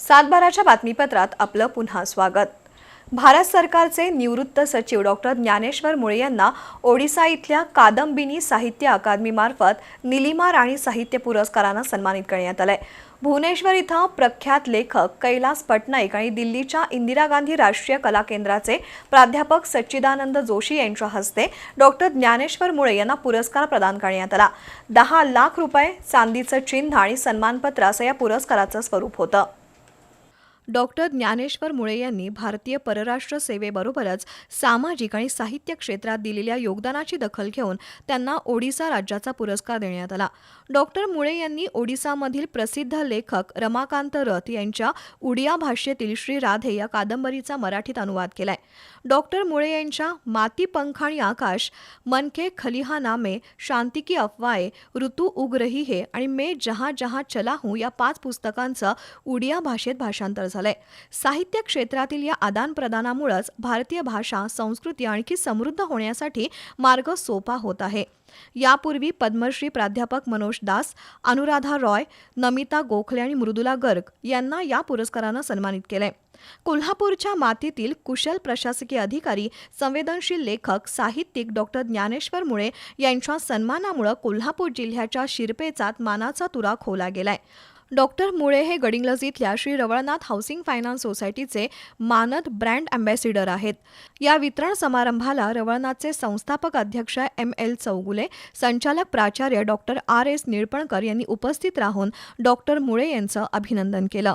सातबाराच्या बातमीपत्रात आपलं पुन्हा स्वागत. भारत सरकारचे निवृत्त सचिव डॉक्टर ज्ञानेश्वर मुळे यांना ओडिसा इथल्या कादंबिनी साहित्य अकादमीमार्फत निलिमा राणी साहित्य पुरस्कारानं सन्मानित करण्यात आलंय. भुवनेश्वर इथं प्रख्यात लेखक कैलास पटनाईक आणि दिल्लीच्या इंदिरा गांधी राष्ट्रीय कला केंद्राचे प्राध्यापक सच्चिदानंद जोशी यांच्या हस्ते डॉक्टर ज्ञानेश्वर मुळे यांना पुरस्कार प्रदान करण्यात आला. दहा लाख रुपये चांदीचं चिन्ह आणि सन्मानपत्र असं या पुरस्काराचं स्वरूप होतं. डॉक्टर ज्ञानेश्वर मुळे यांनी भारतीय परराष्ट्र सेवेबरोबरच सामाजिक आणि साहित्य क्षेत्रात दिलेल्या योगदानाची दखल घेऊन त्यांना ओडिसा राज्याचा पुरस्कार देण्यात आला. डॉक्टर मुळे यांनी ओडिसामधील प्रसिद्ध लेखक रमाकांत रथ यांच्या उडिया भाषेतील श्री राधे या कादंबरीचा मराठीत अनुवाद केलाय. डॉक्टर मुळे यांच्या माती पंख आणि आकाश मनके खलिहा नामे शांती की अफवाए ऋतू उग रही है आणि मे जहां जहा चला हूं या पाच पुस्तकांचं उडिया भाषेत भाषांतर झालं. झालंय. साहित्य क्षेत्रातील या आदानप्रदानामुळेच भारतीय भाषा संस्कृती आणखी समृद्ध होण्यासाठी मार्ग सोपा होत आहे. यापूर्वी पद्मश्री प्राध्यापक मनोज दास अनुराधा रॉय नमिता गोखले आणि मृदुला गर्ग यांना या पुरस्कारानं सन्मानित केलंय. कोल्हापूरच्या मातीतील कुशल प्रशासकीय अधिकारी संवेदनशील लेखक साहित्यिक डॉक्टर ज्ञानेश्वर मुळे यांच्या सन्मानामुळे कोल्हापूर जिल्ह्याच्या शिरपेचात मानाचा तुरा खोला गेलाय. डॉक्टर मुळे हे गडिंग्लज इथल्या श्री रवळनाथ हाऊसिंग फायनान्स सोसायटीचे मानद ब्रँड अँबॅसिडर आहेत. या वितरण समारंभाला रवळनाथचे संस्थापक अध्यक्ष एम एल चौगुले संचालक प्राचार्य डॉक्टर आर एस निळपणकर यांनी उपस्थित राहून डॉक्टर मुळे यांचं अभिनंदन केलं.